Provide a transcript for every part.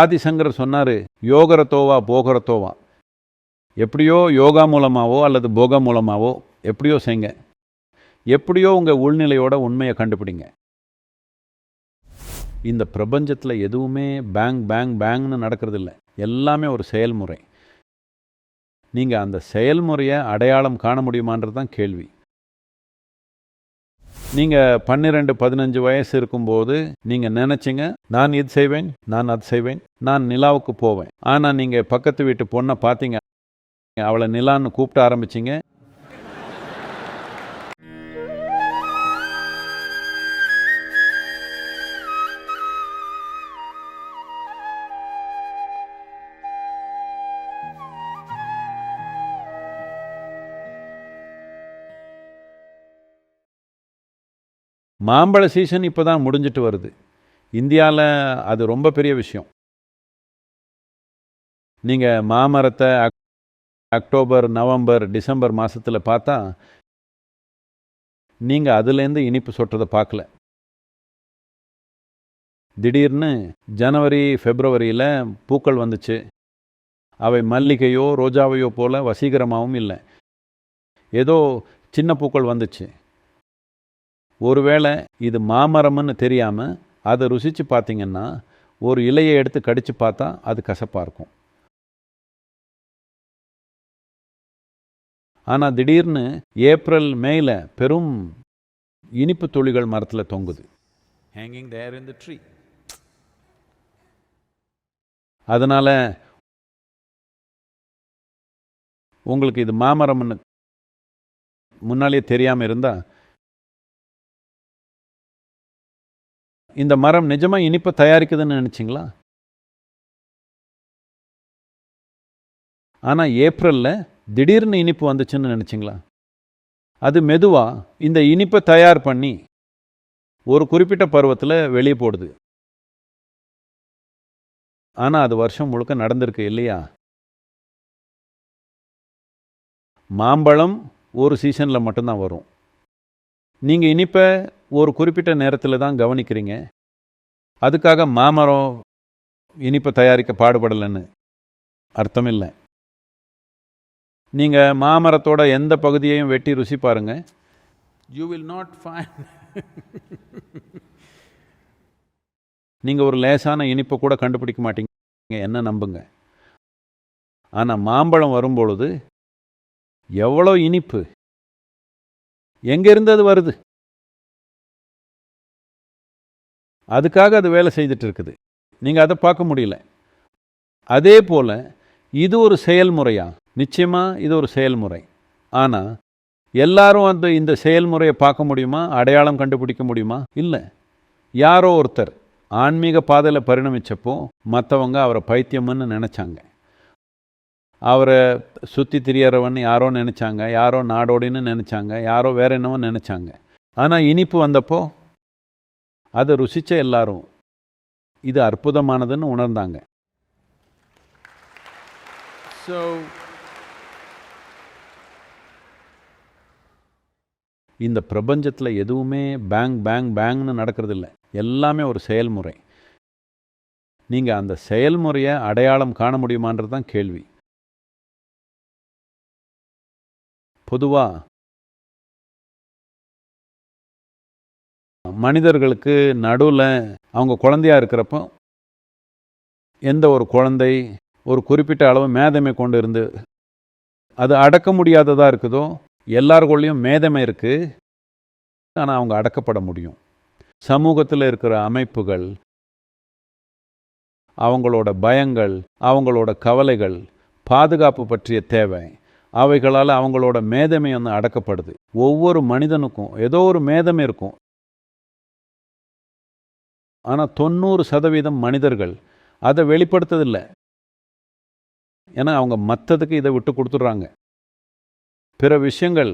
ஆதிசங்கர் சொன்னார் யோகரத்தோவா போகரத்தோவா? எப்படியோ யோகா மூலமாகவோ அல்லது போகா மூலமாகவோ எப்படியோ செய்யுங்க. எப்படியோ உங்கள் உள்நிலையோட உண்மையை கண்டுபிடிங்க. இந்த பிரபஞ்சத்தில் எதுவுமே பேங் பேங் பேங்னு நடக்கிறது இல்லை எல்லாமே ஒரு செயல்முறை. நீங்கள் அந்த செயல்முறையை அடையாளம் காண முடியுமான்றது தான் கேள்வி. நீங்கள் பன்னிரெண்டு பதினஞ்சு வயசு இருக்கும்போது நீங்கள் நினச்சிங்க நான் இது செய்வேன் நான் அது செய்வேன் நான் நிலாவுக்கு போவேன். ஆனால் நீங்கள் பக்கத்து வீட்டு பொண்ணை பார்த்தீங்க அவளை நிலான்னு கூப்பிட ஆரம்பிச்சிங்க மாம்பழ சீசன் இப்போ தான் முடிஞ்சிட்டு வருது. இந்தியாவில் அது ரொம்ப பெரிய விஷயம். நீங்கள் மாமரத்தை அக்- அக்டோபர் நவம்பர் டிசம்பர் மாதத்தில் பார்த்தா நீங்கள் அதுலேருந்து இனிப்பு சொட்டுறதை பார்க்கல திடீர்னு ஜனவரி ஃபெப்ரவரியில் பூக்கள் வந்துச்சு. அவை மல்லிகையோ ரோஜாவையோ போல வசீகரமாகவும் இல்லை. ஏதோ சின்ன பூக்கள் வந்துச்சு. ஒருவேளை இது மாமரம்னு தெரியாமல் அதை ருசித்து பார்த்தீங்கன்னா ஒரு இலையை எடுத்து கடித்து பார்த்தா அது கசப்பாக இருக்கும். ஆனால் திடீர்னு ஏப்ரல் மேல பெரும் இனிப்பு துளிகள் மரத்தில் தொங்குது. Hanging there in the tree அதனால் உங்களுக்கு இது மாமரம்னு முன்னாலேயே தெரியாமல் இருந்தால் இந்த மரம் நிஜமா இனிப்பை தயாரிக்குதுன்னு நினச்சிங்களா? ஆனா ஏப்ரல்ல திடீர்னு இனிப்பு வந்துச்சுன்னு நினச்சிங்களா? அது மெதுவாக இந்த இனிப்பை தயார் பண்ணி ஒரு குறிப்பிட்ட பருவத்தில் வெளியே போடுது. ஆனா அது வருஷம் முழுக்க நடந்திருக்கு இல்லையா? மாம்பழம் ஒரு சீசனில் மட்டும்தான் வரும். நீங்கள் இனிப்பை ஒரு குறிப்பிட்ட நேரத்தில் தான் கவனிக்கிறீங்க. அதுக்காக மாமரம் இனிப்பை தயாரிக்க பாடுபடலைன்னு அர்த்தம் இல்லை. நீங்கள் மாமரத்தோட எந்த பகுதியையும் வெட்டி ருசி பாருங்கள் யூ வில் நாட் ஃபைன் நீங்கள் ஒரு லேசான இனிப்பை கூட கண்டுபிடிக்க மாட்டீங்க என்ன நம்புங்க. ஆனால் மாம்பழம் வரும்பொழுது எவ்வளோ இனிப்பு? எங்கேருந்து அது வருது? அதுக்காக அது வேலை செய்துட்டு இருக்குது நீங்கள் அதை பார்க்க முடியல. அதே போல் இது ஒரு செயல்முறையா? நிச்சயமாக இது ஒரு செயல்முறை. ஆனால் எல்லாரும் அந்த இந்த செயல்முறையை பார்க்க முடியுமா? அடையாளம் கண்டுபிடிக்க முடியுமா? இல்லை. யாரோ ஒருத்தர் ஆன்மீக பாதையில் பரிணமித்தப்போ மற்றவங்க அவரை பைத்தியம்னு நினச்சாங்க. அவரை சுற்றி திரியறவன் யாரோ நினச்சாங்க யாரோ நாடோடின்னு நினச்சாங்க யாரோ வேற என்னவோ நினச்சாங்க. ஆனால் இனிப்பு வந்தப்போ அதை ருசிச்ச எல்லாரும் இது அற்புதமானதுன்னு உணர்ந்தாங்க. ஸோ இந்த பிரபஞ்சத்தில் எதுவுமே பேங் பேங் பேங்னு நடக்கிறது இல்லை எல்லாமே ஒரு செயல்முறை. நீங்கள் அந்த செயல்முறையை அடையாளம் காண முடியுமான்றது தான் கேள்வி. பொதுவாக மனிதர்களுக்கு நடுவில் அவங்க குழந்தையா இருக்கிறப்போ எந்த ஒரு குழந்தை ஒரு குறிப்பிட்ட அளவு மேதமை கொண்டு இருந்து அது அடக்க முடியாததாக இருக்குதோ எல்லாருக்குள்ளேயும் மேதமை இருக்குது ஆனால் அவங்க அடக்கப்பட முடியும். சமூகத்தில் இருக்கிற அமைப்புகள் அவங்களோட பயங்கள் அவங்களோட கவலைகள் பாதுகாப்பு பற்றிய தேவை அவைகளால் அவங்களோட மேதமை வந்து அடக்கப்படுது. ஒவ்வொரு மனிதனுக்கும் ஏதோ ஒரு மேதமை இருக்கும். ஆனால் தொண்ணூறு சதவீதம் மனிதர்கள் அதை வெளிப்படுத்ததில்லை. ஏன்னா அவங்க மற்றதுக்கு இதை விட்டு கொடுத்துட்றாங்க. பிற விஷயங்கள்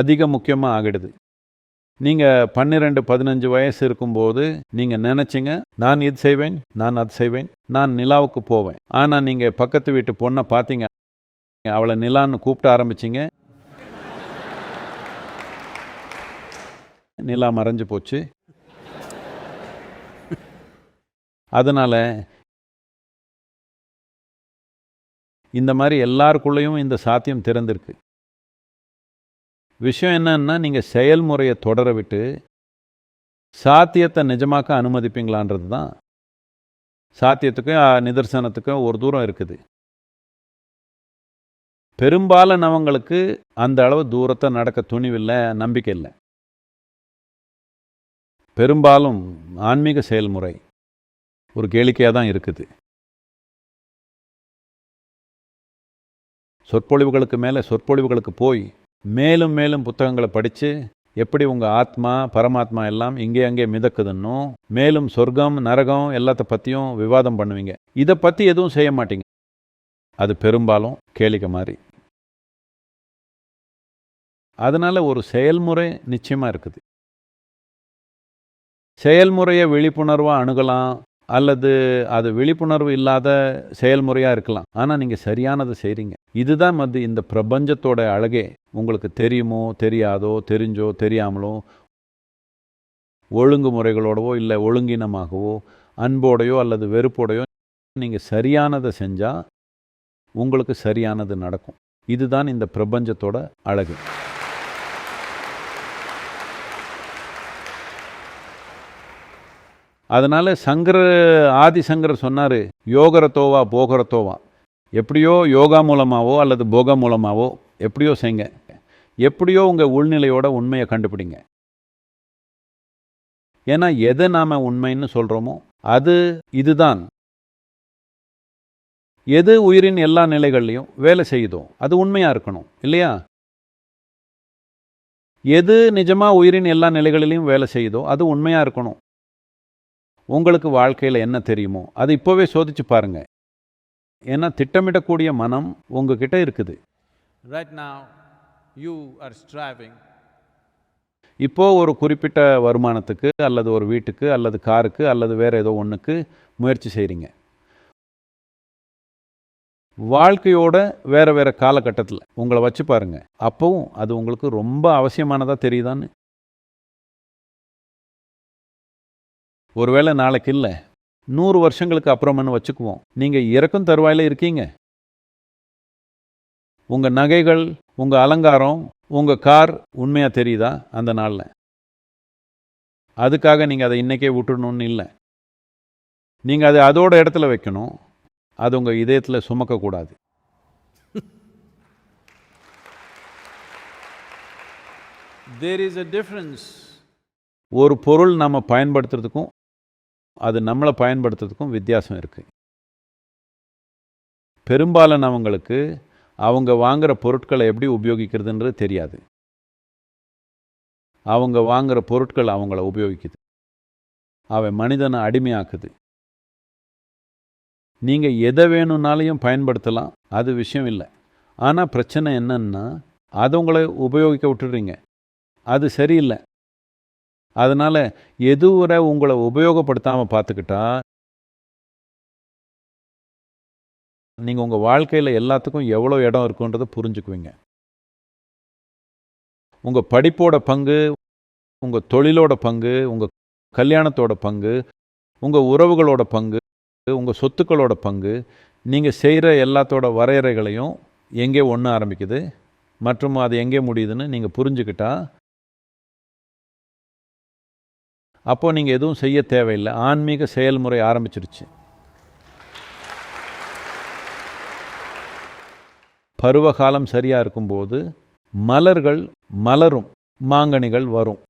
அதிக முக்கியமாக ஆகிடுது. நீங்கள் பன்னிரெண்டு பதினஞ்சு வயசு இருக்கும்போது நீங்கள் நினச்சிங்க நான் இது செய்வேன் நான் அது செய்வேன் நான் நிலாவுக்கு போவேன். ஆனால் நீங்கள் பக்கத்து வீட்டு பொண்ணை பார்த்தீங்க அவளை நிலான்னு கூப்பிட ஆரம்பிச்சிங்க. நிலா மறைஞ்சு போச்சு. அதனால் இந்த மாதிரி எல்லாருக்குள்ளேயும் இந்த சாத்தியம் திறந்திருக்கு. விஷயம் என்னன்னா நீங்கள் செயல்முறையை தொடர விட்டு சாத்தியத்தை நிஜமாக்க அனுமதிப்பீங்களான்றது தான். சாத்தியத்துக்கும் நிதர்சனத்துக்கும் ஒரு தூரம் இருக்குது. பெரும்பாலானவங்களுக்கு அந்த அளவு தூரத்தை நடக்க துணிவில்லை நம்பிக்கை இல்லை. பெரும்பாலும் ஆன்மீக செயல்முறை. ஒரு கேளிக்கையாக தான் இருக்குது. சொற்பொழிவுகளுக்கு மேலே சொற்பொழிவுகளுக்கு போய் மேலும் மேலும் புத்தகங்களை படித்து எப்படி உங்கள் ஆத்மா பரமாத்மா எல்லாம் இங்கே அங்கே மிதக்குதுன்னும் மேலும் சொர்க்கம் நரகம் எல்லாத்த பற்றியும் விவாதம் பண்ணுவீங்க. இதை பற்றி எதுவும் செய்ய மாட்டீங்க. அது பெரும்பாலும் கேளிக்கை மாதிரி. அதனால் ஒரு செயல்முறை நிச்சயமாக இருக்குது. செயல்முறையை விழிப்புணர்வாக அணுகலாம் அல்லது அது விழிப்புணர்வு இல்லாத செயல்முறையாக இருக்கலாம். ஆனால் நீங்கள் சரியானதை செய்கிறீங்க இதுதான் வந்து இந்த பிரபஞ்சத்தோட அழகே. உங்களுக்கு தெரியுமோ தெரியாதோ தெரிஞ்சோ தெரியாமலோ ஒழுங்குமுறைகளோடவோ இல்லை ஒழுங்கினமாகவோ அன்போடையோ அல்லது வெறுப்போடையோ நீங்கள் சரியானதை செஞ்சால் உங்களுக்கு சரியானது நடக்கும். இதுதான் இந்த பிரபஞ்சத்தோட அழகு. அதனால் சங்கர ஆதிசங்கர் சொன்னார் யோகரத்தோவா போகரத்தோவா. எப்படியோ யோகா மூலமாகவோ அல்லது போகா மூலமாகவோ எப்படியோ செய்யுங்க. எப்படியோ உங்கள் உள்நிலையோட உண்மையை கண்டுபிடிங்க. ஏன்னா எதை நாம் உண்மைன்னு சொல்கிறோமோ அது இதுதான். எது உயிரின் எல்லா நிலைகள்லையும் வேலை செய்யுதோ அது உண்மையாக இருக்கணும் இல்லையா? எது நிஜமாக உயிரின் எல்லா நிலைகளிலையும் வேலை செய்யுதோ அது உண்மையாக இருக்கணும். உங்களுக்கு வாழ்க்கையில் என்ன தெரியுமோ அது இப்போவே சோதிச்சு பாருங்க. ஏன்னா திட்டமிடக்கூடிய மனம் உங்ககிட்ட இருக்குது. Right now, you are striving. இப்போ ஒரு குறிப்பிட்ட வருமானத்துக்கு அல்லது ஒரு வீட்டுக்கு அல்லது காருக்கு அல்லது வேற ஏதோ ஒன்றுக்கு முயற்சி செய்கிறீங்க வாழ்க்கையோட வேற வேற காலகட்டத்தில் உங்களை வச்சு பாருங்க. அப்பவும் அது உங்களுக்கு ரொம்ப அவசியமானதாக தெரியுதான்னு ஒருவேளை நாளைக்கு இல்லை. நூறு வருஷங்களுக்கு அப்புறம்னு வச்சுக்குவோம். நீங்கள் இறக்கும் தருவாயில் இருக்கீங்க. உங்கள் நகைகள் உங்கள் அலங்காரம் உங்கள் கார் உண்மையாக தெரியுதா அந்த நாளில்? அதுக்காக நீங்கள் அதை இன்றைக்கே விட்டுடணும்னு இல்லை. நீங்கள் அதை அதோட இடத்துல வைக்கணும். அது உங்கள் இதயத்தில் சுமக்கக்கூடாது There is a difference. ஒரு பொருள் நம்ம பயன்படுத்துறதுக்கும் அது நம்மளை பயன்படுத்துறதுக்கும் வித்தியாசம் இருக்குது பெரும்பாலானவங்களுக்கு அவங்க வாங்குகிற பொருட்களை எப்படி உபயோகிக்கிறதுன்றது தெரியாது. அவங்க வாங்குகிற பொருட்கள் அவங்கள உபயோகிக்குது. அவன் மனிதனை அடிமையாக்குது. நீங்கள் எதை வேணும்னாலையும் பயன்படுத்தலாம் அது விஷயம் இல்லை. ஆனால் பிரச்சனை என்னன்னா அதை உங்களை உபயோகிக்க விட்டுடுறீங்க. அது சரியில்லை. அதனால் எதுவரை உங்களை உபயோகப்படுத்தாமல் பார்த்துக்கிட்டா நீங்கள் உங்கள் வாழ்க்கையில் எல்லாத்துக்கும் எவ்வளோ இடம் இருக்குன்றதை புரிஞ்சுக்குவீங்க. உங்கள் படிப்போட பங்கு உங்கள் தொழிலோட பங்கு உங்கள் கல்யாணத்தோட பங்கு உங்கள் உறவுகளோட பங்கு உங்கள் சொத்துக்களோட பங்கு நீங்கள் செய்கிற எல்லாத்தோட வரையறைகளையும் எங்கே ஒன்று ஆரம்பிக்குது மற்றும் அது எங்கே முடியுதுன்னு நீங்கள் புரிஞ்சுக்கிட்டால் அப்போது நீங்கள் எதுவும் செய்ய தேவையில்லை. ஆன்மீக செயல்முறை ஆரம்பிச்சிருச்சு. பருவகாலம் சரியாக இருக்கும்போது மலர்கள் மலரும் மாங்கனிகள் வரும்.